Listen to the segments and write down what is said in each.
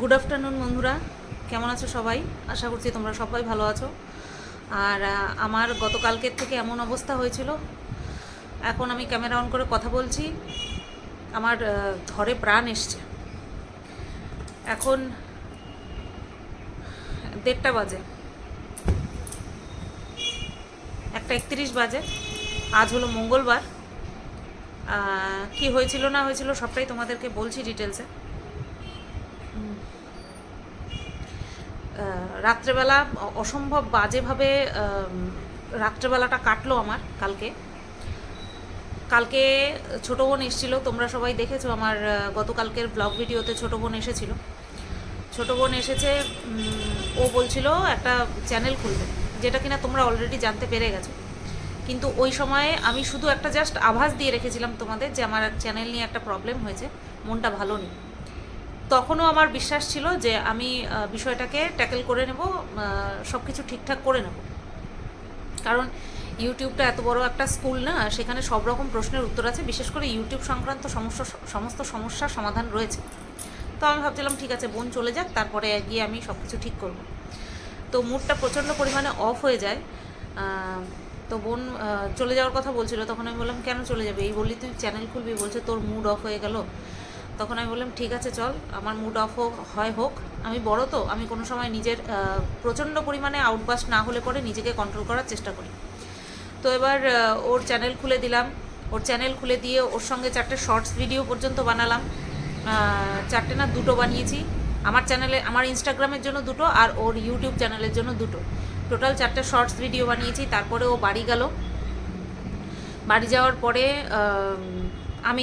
Good afternoon বন্ধুরা। কেমন আছো সবাই? আশা করছি তোমরা সবাই ভালো আছো। আর আমার গতকালকের থেকে এমন অবস্থা হয়েছিল। এখন আমি ক্যামেরা অন করে কথা বলছি। আমার ধরে প্রাণ এসছে। এখন দেড়টা বাজে। একটা একত্রিশ বাজে। আজ হলো মঙ্গলবার। কি হয়েছিল না হয়েছিল সবটাই তোমাদেরকে বলছি ডিটেলসে। রাত্রেবেলা অসম্ভব বাজেভাবে রাত্রেবেলাটা কাটলো আমার কালকে। কালকে ছোটো বোন এসেছিল, তোমরা সবাই দেখেছ আমার গতকালকের ব্লগ ভিডিওতে ছোটো বোন এসেছিল। ছোটো বোন এসেছে ও বলছিল একটা চ্যানেল খুলবে, যেটা কিনা তোমরা অলরেডি জানতে পেরে গেছো। কিন্তু ওই সময়ে আমি শুধু একটা জাস্ট আভাস দিয়ে রেখেছিলাম তোমাদের যে আমার চ্যানেল নিয়ে একটা প্রবলেম হয়েছে, মনটা ভালো নেই। তখনও আমার বিশ্বাস ছিল যে আমি বিষয়টাকে ট্যাকেল করে নেব সব কিছু ঠিকঠাক করে নেব। কারণ ইউটিউবটা এত বড় একটা স্কুল না, সেখানে সব রকম প্রশ্নের উত্তর আছে, বিশেষ করে ইউটিউব সংক্রান্ত সমস্যা সমস্ত সমস্যার সমাধান রয়েছে। তো আমি ভাবছিলাম, ঠিক আছে, বোন চলে যাক, তারপরে গিয়ে আমি সব কিছু ঠিক করব। তো মুডটা প্রচণ্ড পরিমাণে অফ হয়ে যায়। তো বোন চলে যাওয়ার কথা বলছিল, তখন আমি বললাম, কেন চলে যাবে? এই বললি তুই চ্যানেল খুলবি, বলছে তোর মুড অফ হয়ে গেল। তখন আমি বললাম, ঠিক আছে, চল, আমার মুড অফ হোক, হয় হোক। আমি বড় তো, আমি কোনো সময় নিজের প্রচণ্ড পরিমাণে আউটবাস্ট না হলে পরে নিজেকে কন্ট্রোল করার চেষ্টা করি। তো এবার ওর চ্যানেল খুলে দিলাম। ওর চ্যানেল খুলে দিয়ে ওর সঙ্গে চারটে শর্টস ভিডিও পর্যন্ত বানালাম। চারটে না, দুটো বানিয়েছি। আমার চ্যানেলে আমার ইনস্টাগ্রামের জন্য দুটো আর ওর ইউটিউব চ্যানেলের জন্য দুটো। টোটাল চারটে শর্টস ভিডিও বানিয়েছি, তারপরে ও বাড়ি গেল। বাড়ি যাওয়ার পরে আম,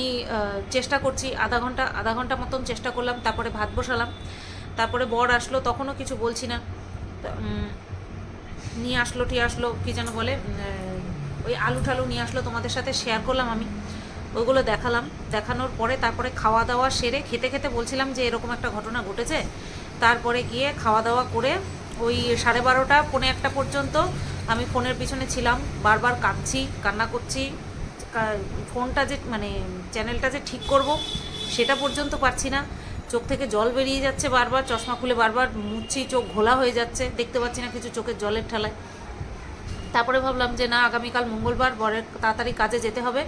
চেষ্টা করছি আধা ঘণ্টা আধা ঘণ্টা মতন চেষ্টা করলাম তারপরে ভাত বসালাম তারপরে বর আসলো তখনও কিছু বলছি না। নিয়ে আসলো টি আসলো কি যেন বলে ওই আলু ঠালু নিয়ে আসলো তোমাদের সাথে শেয়ার করলাম আমি। ওইগুলো দেখালাম দেখানোর পরে তারপরে খাওয়া দাওয়া সেরে খেতে খেতে বলছিলাম যে এরকম একটা ঘটনা ঘটেছে। তারপরে গিয়ে খাওয়া দাওয়া করে ওই সাড়ে বারোটা পৌনে একটা পর্যন্ত আমি ফোনের পিছনে ছিলাম। বারবার কাঁদছি কান্না করছি ফোনটা যে মানে চ্যানেলটা যে ঠিক করব, সেটা পর্যন্ত পারছি না। চোখ থেকে জল বেরিয়ে যাচ্ছে বারবার, চশমা খুলে বারবার মুছছি চোখ ঘোলা হয়ে যাচ্ছে। দেখতে পাচ্ছি না কিছু চোখের জলের ঠেলায়। তারপরে ভাবলাম যে, না, আগামীকাল মঙ্গলবার, বরের তাড়াতাড়ি কাজে যেতে হবে।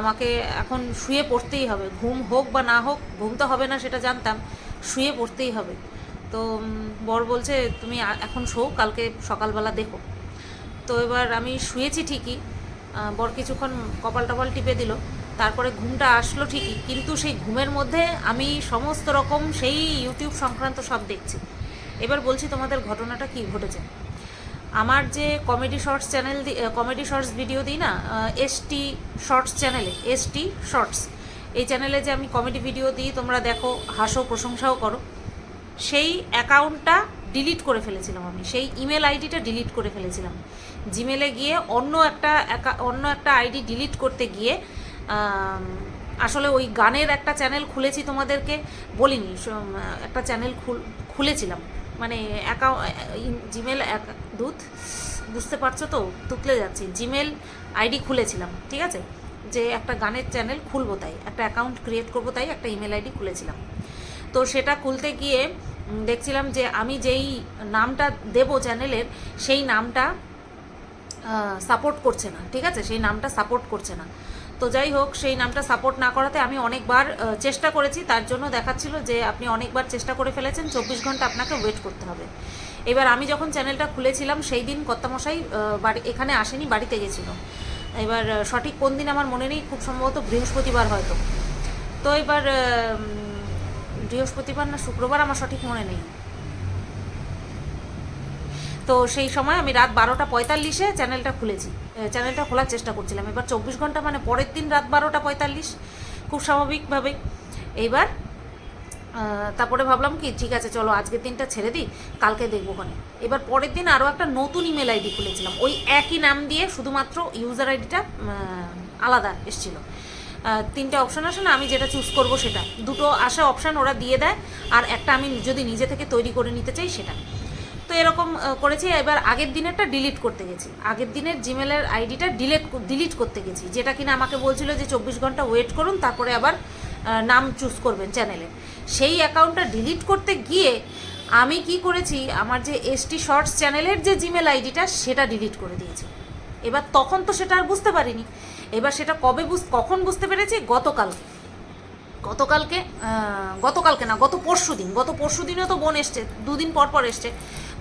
আমাকে এখন শুয়ে পড়তেই হবে। ঘুম হোক বা না হোক, ঘুম তো হবে না, সেটা জানতাম। শুয়ে পড়তেই হবে। তো বর বলছে, তুমি এখন শো, কালকে সকালবেলা দেখো। তো এবার আমি শুয়েছি ঠিকই বর কিছুক্ষণ কপাল টপাল টিপে দিল। তারপরে ঘুমটা আসলো ঠিকই, কিন্তু সেই ঘুমের মধ্যে আমি সমস্ত রকম সেই ইউটিউব সংক্রান্ত সব দেখছি। এবার বলছি, তোমাদের ঘটনাটা কি ঘটেছে? আমার যে comedy shorts channel comedy shorts video দিই না এস টি শর্টস চ্যানেলে, এস টি শর্টস। এই চ্যানেলে যে আমি কমেডি ভিডিও দিই, তোমরা দেখো, হাসো, প্রশংসাও করো। সেই অ্যাকাউন্টটা ডিলিট করে ফেলেছিলাম আমি, সেই ইমেল আইডিটা ডিলিট করে ফেলেছিলাম। জিমেলে গিয়ে অন্য একটা অন্য একটা আইডি ডিলিট করতে গিয়ে আসলে ওই গানের একটা চ্যানেল খুলেছি তোমাদেরকে বলিনি একটা চ্যানেল খুলেছিলাম। মানে অ্যাকাউ জিমেল দুধ, বুঝতে পারছ তো? তুকলে যাচ্ছি। জিমেল আইডি খুলেছিলাম, ঠিক আছে? যে একটা গানের চ্যানেল খুলবো তাই, একটা অ্যাকাউন্ট ক্রিয়েট করব তাই একটা ইমেল আইডি খুলেছিলাম। তো সেটা খুলতে গিয়ে দেখছিলাম যে আমি যেই নামটা দেবো চ্যানেলের সেই নামটা সাপোর্ট করছে না, ঠিক আছে? সেই নামটা সাপোর্ট করছে না। তো যাই হোক, সেই নামটা সাপোর্ট না করাতে আমি অনেকবার চেষ্টা করেছি। তার জন্য দেখাচ্ছিল যে আপনি অনেকবার চেষ্টা করে ফেলেছেন, চব্বিশ ঘণ্টা আপনাকে ওয়েট করতে হবে। এবার আমি যখন চ্যানেলটা খুলেছিলাম, সেই দিন কর্তামশাই বাড়ি, এখানে আসেনি, বাড়িতে গেছিল। এবার সঠিক কোন দিন আমার মনে নেই, খুব সম্ভবত বৃহস্পতিবার হয়তো। তো এবার বৃহস্পতিবার না শুক্রবার আমার সঠিক মনে নেই। তো সেই সময় আমি রাত বারোটা পঁয়তাল্লিশে চ্যানেলটা খুলেছি। চ্যানেলটা খোলার চেষ্টা করছিলাম। এবার চব্বিশ ঘণ্টা মানে পরের দিন রাত বারোটা পঁয়তাল্লিশ, খুব স্বাভাবিকভাবে এইবার তারপরে ভাবলাম কি, ঠিক আছে, চলো আজকের দিনটা ছেড়ে দিই, কালকে দেখব ওখানে। এবার পরের দিন আরও একটা নতুন ইমেল আইডি খুলেছিলাম। ওই একই নাম দিয়ে শুধুমাত্র ইউজার আইডিটা আলাদা এসেছিল। তিনটে অপশন আসে না, আমি যেটা চুজ করব সেটা। দুটো আসে অপশান ওরা দিয়ে দেয়, আর একটা আমি যদি নিজে থেকে তৈরি করে নিতে চাই সেটা। তো এরকম করেছি। এবার আগের দিনেরটা ডিলিট করতে গেছি। আগের দিনের জিমেলের আইডিটা ডিলিট ডিলিট করতে গেছি। যেটা কিনা আমাকে বলছিল যে চব্বিশ ঘণ্টা ওয়েট করুন, তারপরে আবার নাম চুজ করবেন চ্যানেলে সেই অ্যাকাউন্টটা ডিলিট করতে গিয়ে আমি কি করেছি, আমার যে এসটি শর্টস চ্যানেলের যে জিমেল আইডিটা সেটা ডিলিট করে দিয়েছি। এবার তখন তো সেটা আর বুঝতে পারিনি। এবার সেটা কবে বুঝ, কখন বুঝতে পেরেছি? গতকালকে। গতকালকে গতকালকে না, গত পরশু দিন গত পরশু দিনও তো বোন এসছে, দুদিন পর পর এসছে।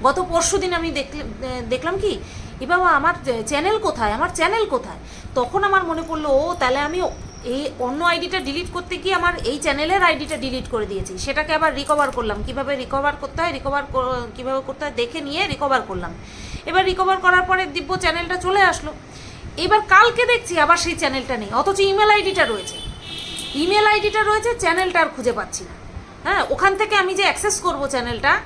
গত পরশু দিন আমি দেখল- দেখলাম কি, এ বাবা আমার চ্যানেল কোথায়? আমার চ্যানেল কোথায়? তখন আমার মনে পড়ল, ও, তাহলে আমি এই অন্য আইডিটা ডিলিট করতে গিয়ে আমার এই চ্যানেলের আইডিটা ডিলিট করে দিয়েছি। সেটাকে আবার রিকভার করলাম। কীভাবে রিকভার করতে হয়? রিকভার কীভাবে করতে হয়? দেখে নিয়ে রিকভার করলাম। এবার রিকভার করার পরে দিব্য চ্যানেলটা চলে আসলো। এবার কালকে দেখছি আবার সেই চ্যানেলটা নেই। অথচ ইমেল আইডিটা রয়েছে। ইমেল আইডিটা রয়েছে চ্যানেলটা আর খুঁজে পাচ্ছি না। হ্যাঁ ওখান থেকে আমি যে অ্যাক্সেস করব চ্যানেলটা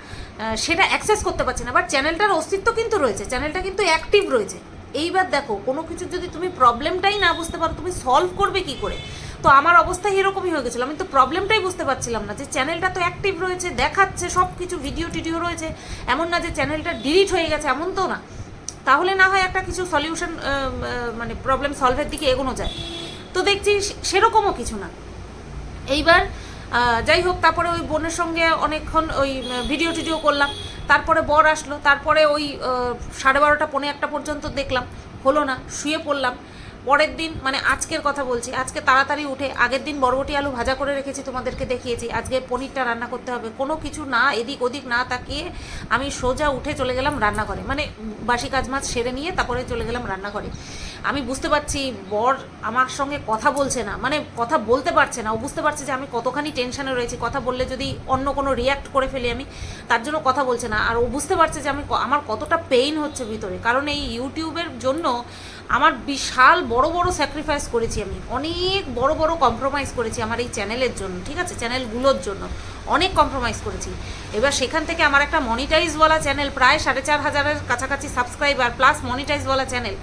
সেটা অ্যাক্সেস করতে পারছে না। বাট চ্যানেলটার অস্তিত্ব কিন্তু রয়েছে চ্যানেলটা কিন্তু অ্যাক্টিভ রয়েছে। এইবার দেখো, কোনো কিছু যদি তুমি প্রবলেমটাই না বুঝতে পারো, তুমি সলভ করবে কি করে? তো আমার অবস্থা এরকমই হয়ে গেছিল। আমি তো প্রবলেমটাই বুঝতে পারছিলাম না যে চ্যানেলটা তো অ্যাক্টিভ রয়েছে, দেখাচ্ছে সব কিছু ভিডিও টিডিও রয়েছে। এমন না যে চ্যানেলটা ডিলিট হয়ে গেছে, এমন তো না। তাহলে না হয় একটা কিছু সলিউশন মানে প্রবলেম সলভের দিকে এগোনো যায়। তো দেখছি সেরকমও কিছু না। এইবার যাই হোক, তারপরে ওই বোনের সঙ্গে অনেকক্ষণ ওই ভিডিও টিডিও করলাম। তারপরে বর আসলো। তারপরে ওই সাড়ে বারোটা, পৌনে একটা পর্যন্ত দেখলাম। হলো না, শুয়ে পড়লাম। পরের দিন মানে আজকের কথা বলছি, আজকে তাড়াতাড়ি উঠে আগের দিন বরবটি আলু ভাজা করে রেখেছি তোমাদেরকে দেখিয়েছি। আজকে পনিরটা রান্না করতে হবে। কোনো কিছু না, এদিক ওদিক না তাকিয়ে আমি সোজা উঠে চলে গেলাম রান্নাঘরে। মানে বাসি কাজ মাছ সেরে নিয়ে তারপরে চলে গেলাম রান্নাঘরে। আমি বুঝতে পারছি, বর আমার সঙ্গে কথা বলছে না। মানে কথা বলতে পারছে না। ও বুঝতে পারছে যে আমি কতখানি টেনশনে রয়েছি। কথা বললে যদি অন্য কোনো রিয়াক্ট করে ফেলি আমি, তার জন্য কথা বলছে না। আর ও বুঝতে পারছে যে আমি আমার কতটা পেইন হচ্ছে ভিতরে। কারণ এই ইউটিউবের জন্য আমার বিশাল বড় বড় স্যাক্রিফাইস করেছি আমি। অনেক বড় বড় কম্প্রোমাইজ করেছি আমার এই চ্যানেলের জন্য, ঠিক আছে? চ্যানেলগুলোর জন্য অনেক কম্প্রোমাইজ করেছি। এবার সেখান থেকে আমার একটা মনিটাইজওয়ালা চ্যানেল প্রায় সাড়ে চার হাজারের কাছাকাছি সাবস্ক্রাইবার প্লাস মনিটাইজওয়ালা চ্যানেল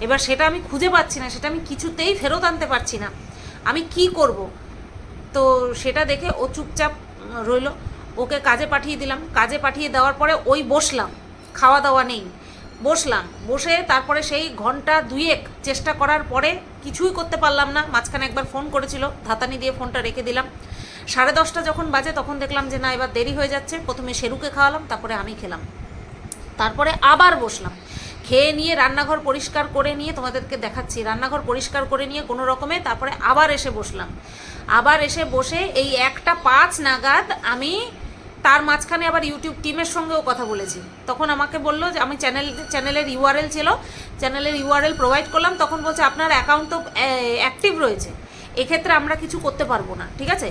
এবার সেটা আমি খুঁজে পাচ্ছি না, সেটা আমি কিছুতেই ফেরত আনতে পারছি না। আমি কি করব? তো সেটা দেখে ও চুপচাপ রইল। ওকে কাজে পাঠিয়ে দিলাম। কাজে পাঠিয়ে দেওয়ার পরে ওই বসলাম। খাওয়া দাওয়া নেই। বসলাম। বসে তারপরে সেই ঘণ্টা দুয়েক চেষ্টা করার পরে কিছুই করতে পারলাম না। মাঝখানে একবার ফোন করেছিল। ধাতানি দিয়ে ফোনটা রেখে দিলাম। সাড়ে দশটা যখন বাজে তখন দেখলাম যে, না, এবার দেরি হয়ে যাচ্ছে। প্রথমে শেরুকে খাওয়ালাম, তারপরে আমি খেলাম। তারপরে আবার বসলাম। খেয়ে নিয়ে রান্নাঘর পরিষ্কার করে নিয়ে তোমাদেরকে দেখাচ্ছি। রান্নাঘর পরিষ্কার করে নিয়ে কোনো রকমে তারপরে আবার এসে বসলাম। আবার এসে বসে এই একটা পাঁচ নাগাদ আমি তার মাঝখানে আবার ইউটিউব টিমের সঙ্গেও কথা বলেছি। তখন আমাকে বলল যে, আমি চ্যানেল, চ্যানেলের ইউআরএল ছিল, চ্যানেলের ইউআরএল প্রোভাইড করলাম, তখন বলছে, আপনার অ্যাকাউন্ট তো অ্যাক্টিভ রয়েছে। এক্ষেত্রে আমরা কিছু করতে পারব না। ঠিক আছে?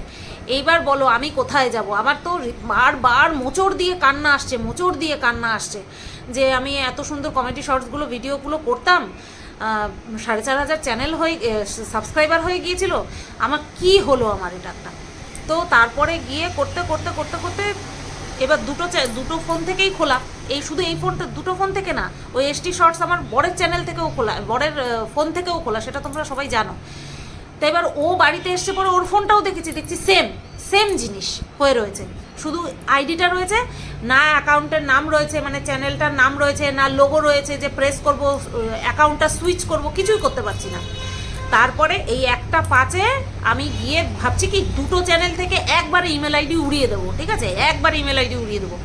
এইবার বলো, আমি কোথায় যাব? আমার তো বারবার মোচড় দিয়ে কান্না আসছে, মোচড় দিয়ে কান্না আসছে। যে আমি এত সুন্দর কমেডি শর্টসগুলো ভিডিওগুলো করতাম সাড়ে চার হাজার চ্যানেল হয়ে সাবস্ক্রাইবার হয়ে গিয়েছিল, আমার কি হলো আমার এটা একটা? তো তারপরে গিয়ে করতে করতে করতে করতে এবার দুটো দুটো ফোন থেকেই খোলা। এই শুধু এই ফোনটা দুটো ফোন থেকে না, ওই এসটি শর্টস আমার বরের চ্যানেল থেকেও খোলা, বরের ফোন থেকেও খোলা, সেটা তোমরা সবাই জানো। তো এবার ও বাড়িতে এসছে পরে ওর ফোনটাও দেখেছি, দেখছি সেম সেম জিনিস হয়ে রয়েছে। শুধু আইডিটা রয়েছে, না অ্যাকাউন্টের নাম রয়েছে মানে চ্যানেলটার নাম রয়েছে, না লোগো রয়েছে যে প্রেস করব, অ্যাকাউন্টটা সুইচ করব, কিছুই করতে পারছি না। তারপরে এই একটা পাঁচে আমি গিয়ে ভাবছি কি, দুটো চ্যানেল থেকে একবার ইমেল আইডি উড়িয়ে দেবো, ঠিক আছে? একবার ইমেল আইডি উড়িয়ে দেবো।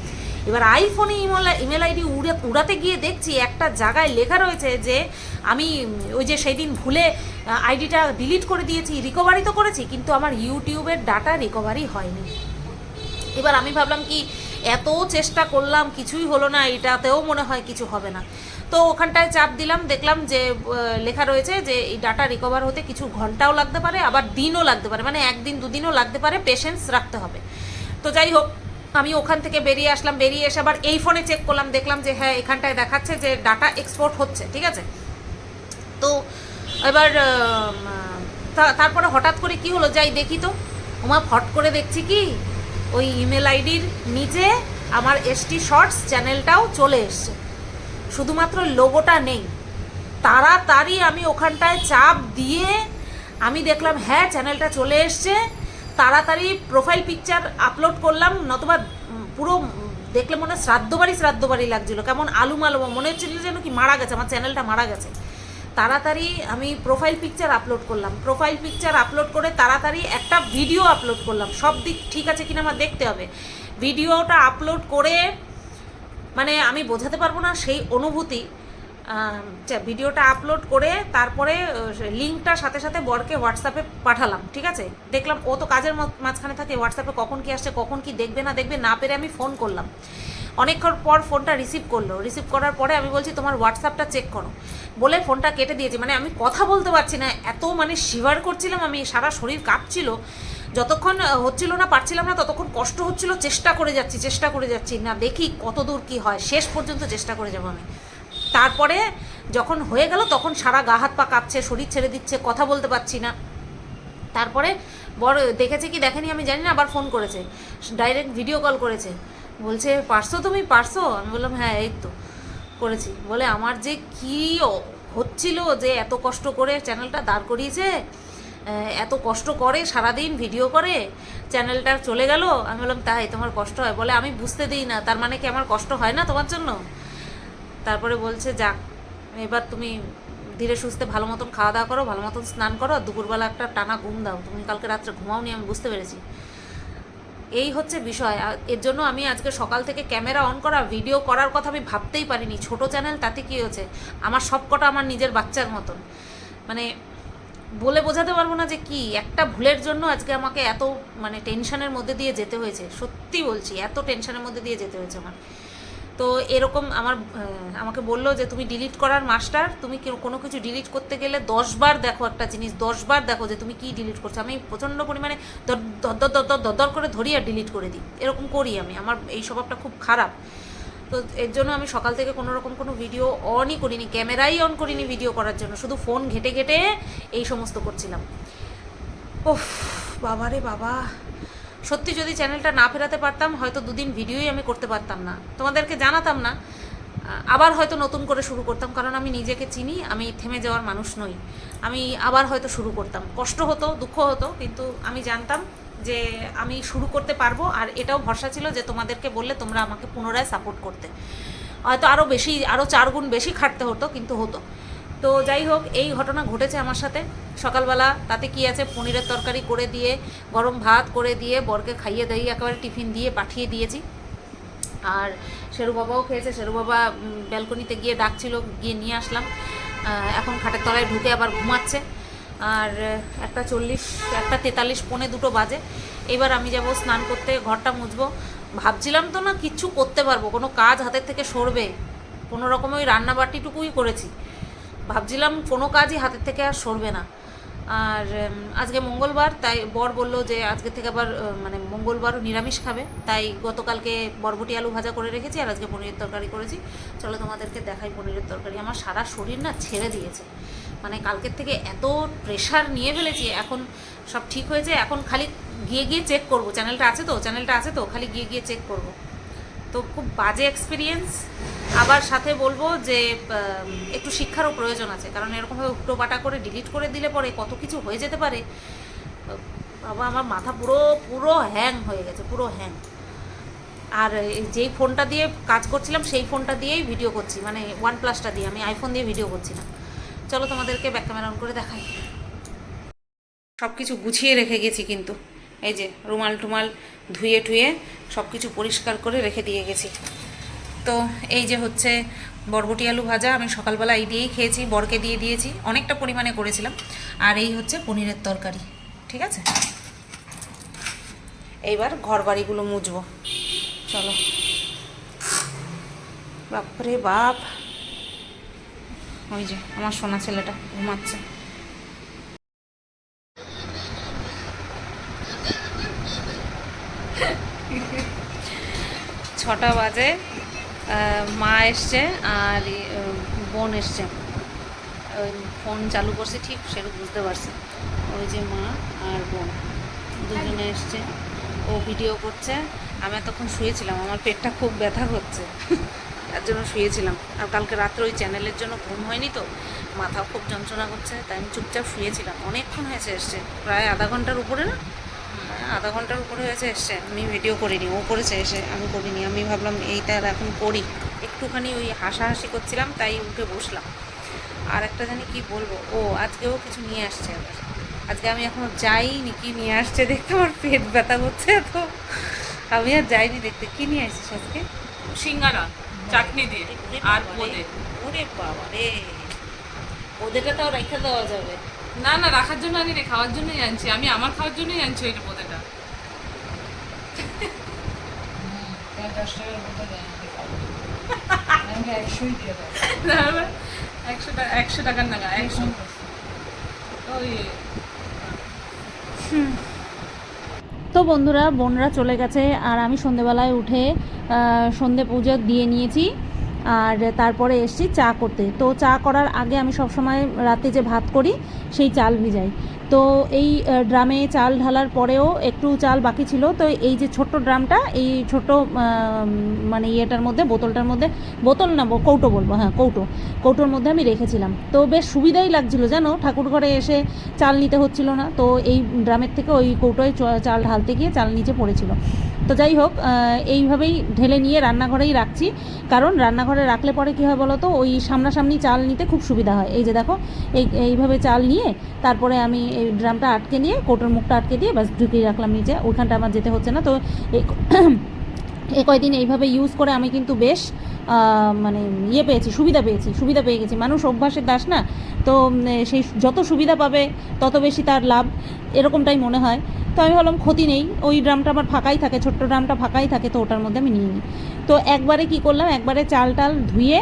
এবার আইফোনে ইমেল ইমেল আইডি উড়ে, উড়াতে গিয়ে দেখছি একটা জায়গায় লেখা রয়েছে যে, আমি ওই যে সেই দিন ভুলে আইডিটা ডিলিট করে দিয়েছি রিকভারি তো করেছি, কিন্তু আমার ইউটিউবের ডাটা রিকভারি হয়নি। এবার আমি ভাবলাম কি, এত চেষ্টা করলাম, কিছুই হলো না, এটাতেও মনে হয় কিছু হবে না। তো ওখানটায় চাপ দিলাম, দেখলাম যে লেখা রয়েছে যে, এই ডাটা রিকভার হতে কিছু ঘন্টাও লাগতে পারে, আবার দিনও লাগতে পারে মানে একদিন, দুদিনও লাগতে পারে পেশেন্স রাখতে হবে। তো যাই হোক, আমি ওখান থেকে বেরিয়ে আসলাম, বেরিয়ে এসে আবার এই ফোনে চেক করলাম, দেখলাম যে হ্যাঁ এখানটায় দেখাচ্ছে যে ডাটা এক্সপোর্ট হচ্ছে, ঠিক আছে? তো এবার তারপরে হঠাৎ করে কি হলো, যাই দেখি তো ওমা ফট করে দেখছি কি ওই ইমেল আইডির নিচে আমার এসটি শর্টস চ্যানেলটাও চলে এসছে। শুধুমাত্র লোগোটা নেই। তাড়াতাড়ি আমি ওখানটায় চাপ দিয়ে আমি দেখলাম হ্যাঁ চ্যানেলটা চলে এসছে। তাড়াতাড়ি প্রোফাইল পিকচার আপলোড করলাম, নতুবা পুরো দেখলে মনে হয় শ্রাদ্ধ বাড়ি শ্রাদ্ধ বাড়ি লাগছিল। কেমন আলু মালু মনে হচ্ছিল যেন কি মারা গেছে, আমার চ্যানেলটা মারা গেছে। তাড়াতাড়ি আমি প্রোফাইল পিকচার আপলোড করলাম। প্রোফাইল পিকচার আপলোড করে তাড়াতাড়ি একটা ভিডিও আপলোড করলাম। সব দিক ঠিক আছে কিনা আমার দেখতে হবে। ভিডিওটা আপলোড করে মানে আমি বোঝাতে পারব না সেই অনুভূতি। ভিডিওটা আপলোড করে তারপরে লিঙ্কটা সাথে সাথে বরকে হোয়াটসঅ্যাপে পাঠালাম, ঠিক আছে? দেখলাম ও তো কাজের মাঝখানে থাকে হোয়াটসঅ্যাপে কখন কি আসছে, কখন কি দেখবে না দেখবে না পেরে আমি ফোন করলাম। অনেকক্ষণ পর ফোনটা রিসিভ করল। রিসিভ করার পরে আমি বলছি, তোমার হোয়াটসঅ্যাপটা চেক করো। বলে ফোনটা কেটে দিয়েছি। মানে আমি কথা বলতে পারছি না। এত মানে শিভার করছিলাম আমি, সারা শরীর কাঁপছিল। যতক্ষণ হচ্ছিল না, পারছিলাম না, ততক্ষণ কষ্ট হচ্ছিল, চেষ্টা করে যাচ্ছি, চেষ্টা করে যাচ্ছি। না, দেখি কত দূর কি হয়। শেষ পর্যন্ত চেষ্টা করে যাব আমি। তারপরে যখন হয়ে গেল, তখন সারা গা, হাত, পা কাঁপছে, শরীর ছেড়ে দিচ্ছে, কথা বলতে পারছি না। তারপরে বড় দেখেছে কি, দেখেনি, আমি জানি না, আবার ফোন করেছে। ডাইরেক্ট ভিডিও কল করেছে। বলছে, পারছ তুমি? পারছ? আমি বললাম হ্যাঁ এই তো, করেছি। বলে, আমার যে কি হচ্ছিল যে এত কষ্ট করে চ্যানেলটা দাঁড় করিয়েছে এত কষ্ট করে সারাদিন ভিডিও করে চ্যানেলটা চলে গেল? আমি বললাম, তাই, তোমার কষ্ট হয়? বলে, আমি বুঝতে দিই না, তার মানে কি আমার কষ্ট হয় না তোমার জন্য? তারপরে বলছে, যাক, এবার তুমি ধীরে সুস্থে ভালো মতন খাওয়া দাওয়া করো, ভালো মতন স্নান করো দুপুরবেলা একটা টানা ঘুম দাও। তুমি কালকে রাত্রে ঘুমাওনি, আমি বুঝতে পেরেছি। এই হচ্ছে বিষয়। এর জন্য আমি আজকে সকাল থেকে ক্যামেরা অন করা, ভিডিও করার কথা আমি ভাবতেই পারিনি। ছোট চ্যানেল, তাতে কী হয়েছে? আমার সবকটা আমার নিজের বাচ্চার মতন। মানে বলে বোঝাতে পারব না যে কি? একটা ভুলের জন্য আজকে আমাকে এত মানে টেনশনের মধ্যে দিয়ে যেতে হয়েছে। সত্যি বলছি, এত টেনশনের মধ্যে দিয়ে যেতে হয়েছে আমার। তো এরকম আমার আমাকে বলল যে তুমি ডিলিট করার মাস্টার তুমি কোনো কিছু ডিলিট করতে গেলে দশবার দেখো একটা জিনিস, দশবার দেখো যে তুমি কি ডিলিট করছ। আমি প্রচণ্ড পরিমাণে দর দর দর দর করে ধরি আর ডিলিট করে দিই। এরকম করি আমি। আমার এই স্বভাবটা খুব খারাপ। তো এর জন্য আমি সকাল থেকে কোনো রকম কোনো ভিডিও অনই করিনি ক্যামেরাই অন করিনি ভিডিও করার জন্য। শুধু ফোন ঘেটে ঘেটে এই সমস্ত করছিলাম। ওফ বাবারে বাবা। সত্যি যদি চ্যানেলটা না ফেরাতে পারতাম, হয়তো দুদিন ভিডিওই আমি করতে পারতাম না। তোমাদেরকে জানাতাম না। আবার হয়তো নতুন করে শুরু করতাম, কারণ আমি নিজেকে চিনি, আমি থেমে যাওয়ার মানুষ নই। আমি আবার হয়তো শুরু করতাম। কষ্ট হতো, দুঃখ হতো, কিন্তু আমি জানতাম যে আমি শুরু করতে পারব, আর এটাও ভরসা ছিল যে তোমাদেরকে বললে তোমরা আমাকে পুনরায় সাপোর্ট করতে। হয়তো আরও বেশি আরও চার গুণ বেশি খাটতে হতো, কিন্তু হতো। তো যাই হোক, এই ঘটনা ঘটেছে আমার সাথে। সকালবেলা তাতে কি আছে? পনিরের তরকারি করে দিয়ে, গরম ভাত করে দিয়ে, বরকে খাইয়ে দাইয়ে একেবারে টিফিন দিয়ে পাঠিয়ে দিয়েছি। আর শেরু বাবাও খেয়েছে। শেরু বাবা ব্যালকনিতে গিয়ে ডাকছিল, গিয়ে নিয়ে আসলাম। এখন খাটের তলায় ঢুকে আবার ঘুমাচ্ছে। আর একটা চল্লিশ, একটা তেতাল্লিশ, পৌনে দুটো বাজে। এবার আমি যাব স্নান করতে, ঘরটা মুছবো। ভাবছিলাম তো না, কিচ্ছু করতে পারব। কোনো কাজ হাতের থেকে সরবে। কোনো রকম ওই রান্নাবাটিটুকুই করেছি। ভাবছিলাম কোনো কাজই হাতের থেকে আর সরবে না। আর আজকে মঙ্গলবার, তাই বর বলল যে আজকে থেকে আবার মানে মঙ্গলবারও নিরামিষ খাবে। তাই গতকালকে বরবটি আলু ভাজা করে রেখেছি আর আজকে পনিরের তরকারি করেছি। চলো তোমাদেরকে দেখাই পনিরের তরকারি। আমার সারা শরীর না ছেড়ে দিয়েছে। মানে কালকের থেকে এত প্রেশার নিয়ে ফেলেছি, এখন সব ঠিক হয়েছে। এখন খালি গিয়ে গিয়ে চেক করব। চ্যানেলটা আছে তো? চ্যানেলটা আছে তো? খালি গিয়ে গিয়ে চেক করব। তো খুব বাজে এক্সপিরিয়েন্স আবার সাথে বলব যে একটু শিক্ষারও প্রয়োজন আছে। কারণ এরকমভাবে উল্টো পাটা করে ডিলিট করে দিলে পরে কত কিছু হয়ে যেতে পারে। বাবা, আমার মাথা পুরো পুরো হ্যাং হয়ে গেছে, পুরো হ্যাং আর যেই ফোনটা দিয়ে কাজ করছিলাম, সেই ফোনটা দিয়েই ভিডিও করছি। মানে ওয়ান প্লাসটা দিয়ে, আমি আইফোন দিয়ে ভিডিও করছি না। চলো তোমাদেরকে ব্যাক ক্যামেরা অন করে দেখাই। সব কিছু গুছিয়ে রেখে গেছি কিন্তু। এই যে রুমাল টুমাল ধুয়ে টুয়ে সব কিছু পরিষ্কার করে রেখে দিয়ে গেছি। তো এই যে হচ্ছে বরবটি আলু ভাজা আমি সকালবেলা এই দিয়েই খেয়েছি, বরকে দিয়ে দিয়েছি, অনেকটা পরিমাণে করেছিলাম। আর এই হচ্ছে পনিরের তরকারি, ঠিক আছে? এইবার ঘর বাড়িগুলো চলো। বাপরে বাপ। ওই যে আমার সোনা ছেলেটা ঘুমাচ্ছে। ছটা বাজে মা এসছে আর বোন এসছে। ফোন চালু করছে ঠিক, সেটা বুঝতে পারছে। ওই যে মা আর বোন দুজনে এসছে। ও ভিডিও করছে। আমি তখন শুয়েছিলাম, আমার পেটটা খুব ব্যথা করছে। তার জন্য শুয়েছিলাম। আর কালকে রাত্রে ওই চ্যানেলের জন্য ঘুম হয়নি তো মাথা খুব যন্ত্রণা করছে, তাই আমি চুপচাপ শুয়েছিলাম। অনেকক্ষণ হয়েছে এসছে, প্রায় আধা ঘণ্টার উপরে না? আধা ঘণ্টার উপরে হয়েছে এসছে। আমি ভিডিও করিনি ও করেছে এসে আমি করিনি। আমি ভাবলাম এইটা আর এখন করি। একটুখানি ওই হাসাহাসি করছিলাম তাই উঠে বসলাম। আর একটা জানি কি বলব ও আজকেও কিছু নিয়ে আসছে আবার। আজকে আমি এখনও যাইনি কি নিয়ে আসছে দেখতে আমার পেট ব্যথা করছে তো আমি আর যাইনি দেখতে। কি নিয়ে আসছিস আজকে? সিঙ্গারা চাটনি দিয়ে আর বোঁদে ওরে বাবা রে ওদেরটা তাও রেখে দেওয়া যাবে। না না রাখার জন্য আনি রে খাওয়ার জন্যই আনছি। আমি আমার খাওয়ার জন্যই আনছি ওই বোঁদেটা না, না, একশো টাকা একশো টাকার নাগা একশো। ওই তো বন্ধুরা বোনরা চলে গেছে আর আমি সন্ধেবেলায় উঠে সন্ধে পুজো দিয়ে নিয়েছি আর তারপরে এসছি চা করতে। তো চা করার আগে আমি সবসময় রাতে যে ভাত করি সেই চাল ভিজাই। তো এই ড্রামে চাল ঢালার পরেও একটু চাল বাকি ছিল। তো এই যে ছোট্ট ড্রামটা, এই ছোট মানে ইয়েটার মধ্যে, বোতলটার মধ্যে, বোতল না কৌটো বলব হ্যাঁ কৌটো। কৌটোর মধ্যে আমি রেখেছিলাম। তো বেশ সুবিধাই লাগছিল, জানো ঠাকুর ঘরে এসে চাল নিতে হচ্ছিল না। তো এই ড্রামের থেকে ওই কৌটোয় চাল ঢালতে গিয়ে চাল নিচে পড়েছিল। তো যাই হোক এইভাবেই ঢেলে নিয়ে রান্নাঘরেই রাখছি। কারণ রান্নাঘরে রাখলে পরে কী হয় বলো তো ওই সামনাসামনি চাল নিতে খুব সুবিধা হয়। এই যে দেখো, এই, এইভাবে চাল নিয়ে তারপরে আমি এই ড্রামটা আটকে নিয়ে, কৌটোর মুখটা আটকে দিয়ে ব্যাস ঢুকিয়ে রাখলাম নিচে ওইখানটা আমার যেতে হচ্ছে না। তো এ কয়দিন এইভাবে ইউজ করে আমি কিন্তু বেশ মানে ইয়ে পেয়েছি, সুবিধা পেয়েছি, সুবিধা পেয়ে গেছি। মানুষ অভ্যাসের দাস না। তো সেই যত সুবিধা পাবে, তত বেশি তার লাভ। এরকমটাই মনে হয়। তো আমি ভাবলাম ক্ষতি নেই। ওই ড্রামটা আমার ফাঁকাই থাকে, ছোট্ট ড্রামটা ফাঁকাই থাকে, তো ওটার মধ্যে আমি নিয়ে নিই। তো একবারে কি করলাম? একবারে চাল টাল ধুয়ে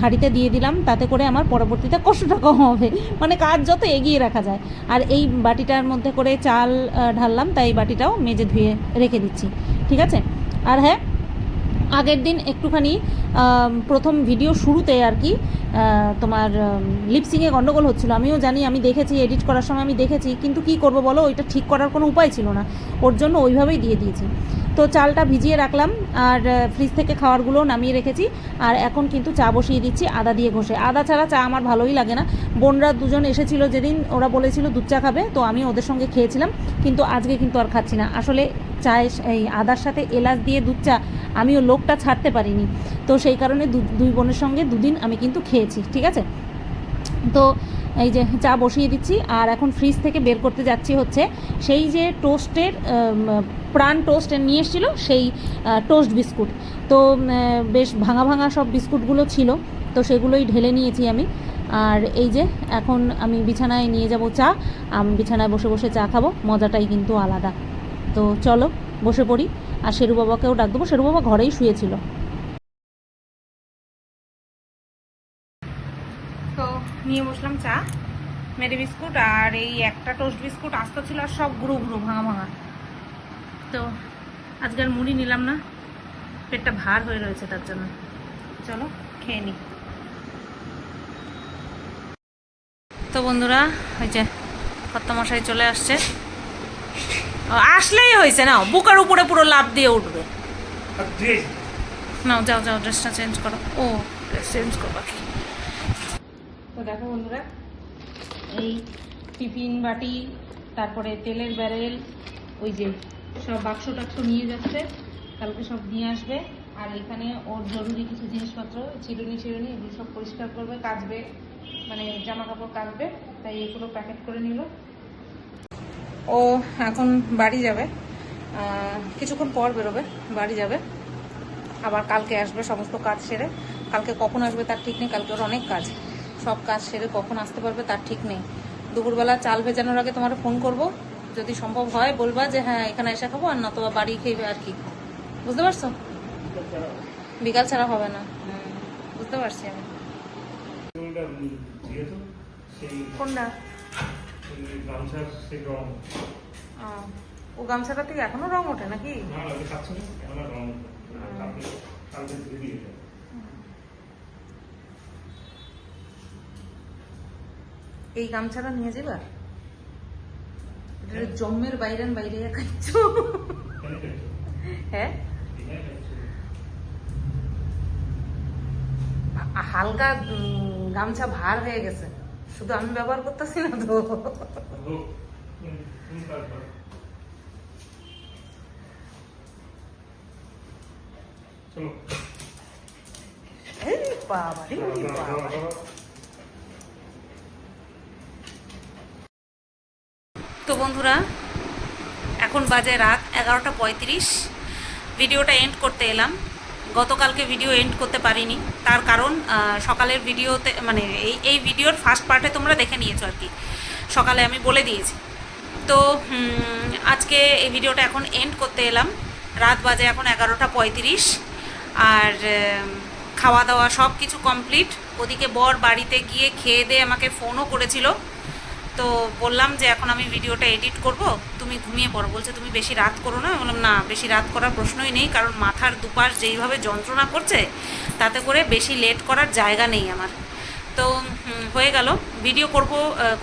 হাঁড়িতে দিয়ে দিলাম, তাতে করে আমার পরবর্তীতে কষ্টটা কম হবে। মানে কাজ যত এগিয়ে রাখা যায়। আর এই বাটিটার মধ্যে করে চাল ঢাললাম, তাই বাটিটাও মেজে ধুয়ে রেখে দিচ্ছি। ঠিক আছে? আর হ্যাঁ আগের দিন একটুখানি প্রথম ভিডিও শুরুতে আর কি তোমার লিপসিংয়ে গণ্ডগোল হচ্ছিল। আমিও জানি, আমি দেখেছি এডিট করার সময় আমি দেখেছি, কিন্তু কি করব বলো? ওইটা ঠিক করার কোনো উপায় ছিল না। ওর জন্য ওইভাবেই দিয়ে দিয়েছি। তো চালটা ভিজিয়ে রাখলাম আর ফ্রিজ থেকে খাবারগুলোও নামিয়ে রেখেছি। আর এখন কিন্তু চা বসিয়ে দিচ্ছি আদা দিয়ে ঘষে। আদা ছাড়া চা আমার ভালোই লাগে না। বোনরা দুজন এসেছিল যেদিন, ওরা বলেছিল দুধ চা খাবে, তো আমি ওদের সঙ্গে খেয়েছিলাম, কিন্তু আজকে কিন্তু আর খাচ্ছি না। আসলে চায়ের এই আদার সাথে এলাচ দিয়ে দুধ চা আমিও লোকটা ছাড়তে পারিনি। তো সেই কারণে দুই বোনের সঙ্গে দুদিন আমি কিন্তু খেয়েছি, ঠিক আছে? তো এই যে চা বসিয়ে দিচ্ছি, আর এখন ফ্রিজ থেকে বের করতে যাচ্ছি হচ্ছে সেই যে টোস্টের প্রাণ টোস্ট নিয়ে এসেছিল সেই টোস্ট বিস্কুট। তো বেশ ভাঙা ভাঙা সব বিস্কুটগুলো ছিল, তো সেগুলোই ঢেলে নিয়েছি আমি। আর এই যে, এখন আমি বিছানায় নিয়ে যাব চা, আমি বিছানায় বসে বসে চা খাব, মজাটাই কিন্তু আলাদা। তো চলো, বসে পড়ি। আর শেরু বাবাকেও ডাক দেবো, শেরু বাবা ঘরেই শুয়েছিল। তো নিয়ে বসলাম চা, মেরি বিস্কুট আর এই একটা টোস্ট বিস্কুট, আস্ত ছিল আর সব গুঁড়ো গুঁড়ো, ভাঙা ভাঙা। তো আজকের মুড়ি নিলাম না। পেটটা ভার হয়ে রয়েছে তার জন্য। চলো খেয়ে নিই তো বন্ধুরা ওই যে কর্তামশাই চলে আসছে। আসলেই হয়েছে না বুকের উপরে পুরো লাভ দিয়ে উঠবে। নাও যাও যাও ড্রেসটা চেঞ্জ করো। ও ড্রেস চেঞ্জ করো কি তো দেখো বন্ধুরা এই টিফিন বাটি তারপরে তেলের ব্যারেল ওই যে সব বাক্স টাক্স নিয়ে যাচ্ছে, কালকে সব নিয়ে আসবে, আর এখানে ওর জরুরি কিছু জিনিসপত্র, চিরুনি চিরুনি, এগুলো সব পরিষ্কার করবে, কাচবে মানে জামা কাপড় কাচবে, তাই এগুলো প্যাকেট করে নিল। ও এখন বাড়ি যাবে কিছুক্ষণ পর বেরোবে, বাড়ি যাবে, আবার কালকে আসবে, সমস্ত কাজ সেরে, কালকে কখন আসবে তার ঠিক নেই, কালকে ওর অনেক কাজ, সব কাজ সেরে কখন আসতে পারবে তার ঠিক নেই। দুপুরবেলা চাল ভেজানোর আগে তোমার ফোন করব যদি সম্ভব হয় বলবা যে হ্যাঁ এখানে এসে খাব আর নতবা বাড়ি খেয়ে আর কি। বুঝতে পারছ? বিকাল ছাড়া হবে না। বুঝতে পারছি আমি। ও, গামছাটা থেকে এখনও রং ওঠে নাকি? না না এই গামছাটা নিয়ে যাবা? এটা জম্মের বাইরে বাইরে খাচ্ছ। হ্যাঁ? হালকা গামছা ভার হয়ে গেছে। শুধু আমি ব্যবহার করতেছি না তো। বাবা বাবা। তো বন্ধুরা, এখন বাজে রাত এগারোটা পঁয়ত্রিশ। ভিডিওটা এন্ড করতে এলাম। গতকালকে ভিডিও এন্ড করতে পারিনি। তার কারণ সকালের ভিডিওতে মানে এই এই ভিডিওর ফার্স্ট পার্টে তোমরা দেখে নিয়েছো আর কি। সকালে আমি বলে দিয়েছি। তো আজকে এই ভিডিওটা এখন এন্ড করতে এলাম। রাত বাজে এখন এগারোটা পঁয়ত্রিশ। আর খাওয়া দাওয়া সব কিছু কমপ্লিট ওদিকে বর বাড়িতে গিয়ে খেয়ে দিয়ে আমাকে ফোনও করেছিল। তো বললাম যে এখন আমি ভিডিওটা এডিট করব, তুমি ঘুমিয়ে পড়ো। বলছে, তুমি বেশি রাত করো না? বললাম, না, বেশি রাত করার প্রশ্নই নেই, কারণ মাথার দুপাশ যেইভাবে যন্ত্রণা করছে, তাতে করে বেশি লেট করার জায়গা নেই আমার। তো হয়ে গেল। ভিডিও করব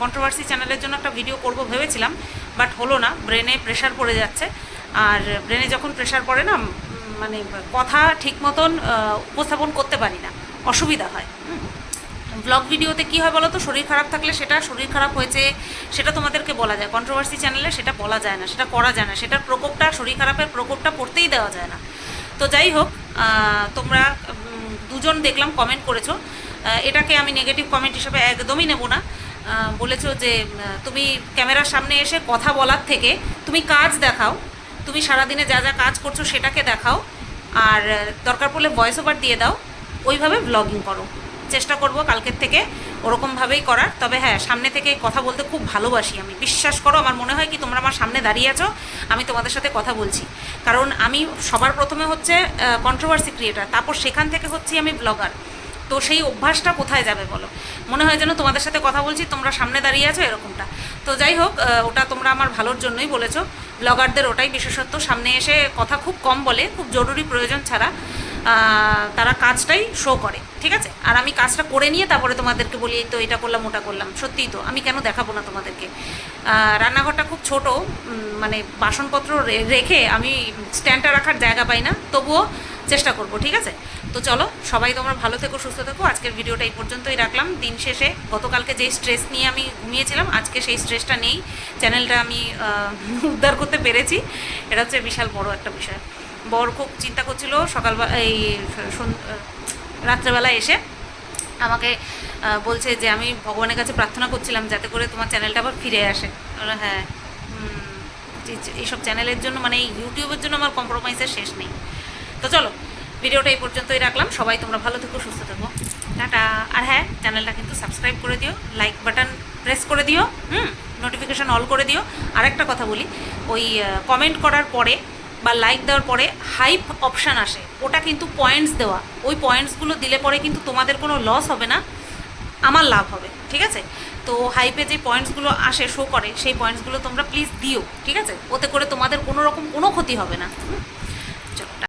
কন্ট্রোভার্সি চ্যানেলের জন্য একটা ভিডিও করব ভেবেছিলাম বাট হলো না। ব্রেনে প্রেশার পড়ে যাচ্ছে। আর ব্রেনে যখন প্রেশার পড়ে না মানে কথা ঠিক মতন উপস্থাপন করতে পারি না। অসুবিধা হয়। ব্লগ ভিডিওতে কী হয় বলো তো? শরীর খারাপ থাকলে সেটা, শরীর খারাপ হয়েছে, সেটা তোমাদেরকে বলা যায়। কন্ট্রোভার্সি চ্যানেলে সেটা বলা যায় না, সেটা করা যায় না। সেটার প্রকোপটা, শরীর খারাপের প্রকোপটা পড়তেই দেওয়া যায় না। তো যাই হোক তোমরা দুজন দেখলাম কমেন্ট করেছ। এটাকে আমি নেগেটিভ কমেন্ট হিসেবে একদমই নেব না। বলেছ যে তুমি ক্যামেরার সামনে এসে কথা বলার থেকে তুমি কাজ দেখাও। তুমি সারাদিনে যা যা কাজ করছ সেটাকে দেখাও। আর দরকার পড়লে ভয়েস ওভার দিয়ে দাও। ওইভাবে ব্লগিং করো। চেষ্টা করব কালকের থেকে ওরকমভাবেই করার। তবে হ্যাঁ সামনে থেকে কথা বলতে খুব ভালোবাসি আমি। বিশ্বাস করো, আমার মনে হয় কি তোমরা আমার সামনে দাঁড়িয়ে আছো, আমি তোমাদের সাথে কথা বলছি। কারণ আমি সবার প্রথমে হচ্ছে কন্ট্রোভার্সি ক্রিয়েটার তারপর সেখান থেকে হচ্ছি আমি ব্লগার তো সেই অভ্যাসটা কোথায় যাবে বলো? মনে হয় যেন তোমাদের সাথে কথা বলছি, তোমরা সামনে দাঁড়িয়ে আছো, এরকমটা। তো যাই হোক ওটা তোমরা আমার ভালোর জন্যই বলেছ। ব্লগারদের ওটাই বিশেষত্ব, সামনে এসে কথা খুব কম বলে, খুব জরুরি প্রয়োজন ছাড়া। তারা কাজটাই শো করে, ঠিক আছে? আর আমি কাজটা করে নিয়ে তারপরে তোমাদেরকে বলি তো এটা করলাম, ওটা করলাম। সত্যিই তো, আমি কেন দেখাবো না তোমাদেরকে? রান্নাঘরটা খুব ছোট মানে বাসনপত্র রেখে আমি স্ট্যান্ডটা রাখার জায়গা পাই না, তবুও চেষ্টা করব, ঠিক আছে? তো চলো, সবাই তোমরা ভালো থেকো, সুস্থ থেকো। আজকের ভিডিওটা এই পর্যন্তই রাখলাম। দিন শেষে গতকালকে যেই স্ট্রেস নিয়ে আমি ঘুমিয়েছিলাম, আজকে সেই স্ট্রেসটা নেই। চ্যানেলটা আমি উদ্ধার করতে পেরেছি। এটা হচ্ছে বিশাল বড় একটা বিষয়। বর খুব চিন্তা করছিল সকালবেলা এই রাত্রেবেলা এসে। আমাকে বলছে যে আমি ভগবানের কাছে প্রার্থনা করছিলাম যাতে করে তোমার চ্যানেলটা আবার ফিরে আসে। হ্যাঁ এইসব চ্যানেলের জন্য মানে ইউটিউবের জন্য আমার কম্প্রোমাইজের শেষ নেই। তো চলো, ভিডিওটা এই পর্যন্তই রাখলাম। সবাই তোমরা ভালো থেকো, সুস্থ থেকো। টাটা। আর হ্যাঁ চ্যানেলটা কিন্তু সাবস্ক্রাইব করে দিও, লাইক বাটন প্রেস করে দিও, হুম, নোটিফিকেশান অল করে দিও। আর একটা কথা বলি, ওই কমেন্ট করার পরে বা লাইক দেওয়ার পরে হাইপ অপশান আসে। ওটা কিন্তু পয়েন্টস দেওয়া। ওই পয়েন্টসগুলো দিলে পরে কিন্তু তোমাদের কোনো লস হবে না। আমার লাভ হবে, ঠিক আছে? তো হাইপে যে পয়েন্টসগুলো আসে শো করে, সেই পয়েন্টসগুলো তোমরা প্লিজ দিও, ঠিক আছে? ওতে করে তোমাদের কোনো রকম কোনো ক্ষতি হবে না?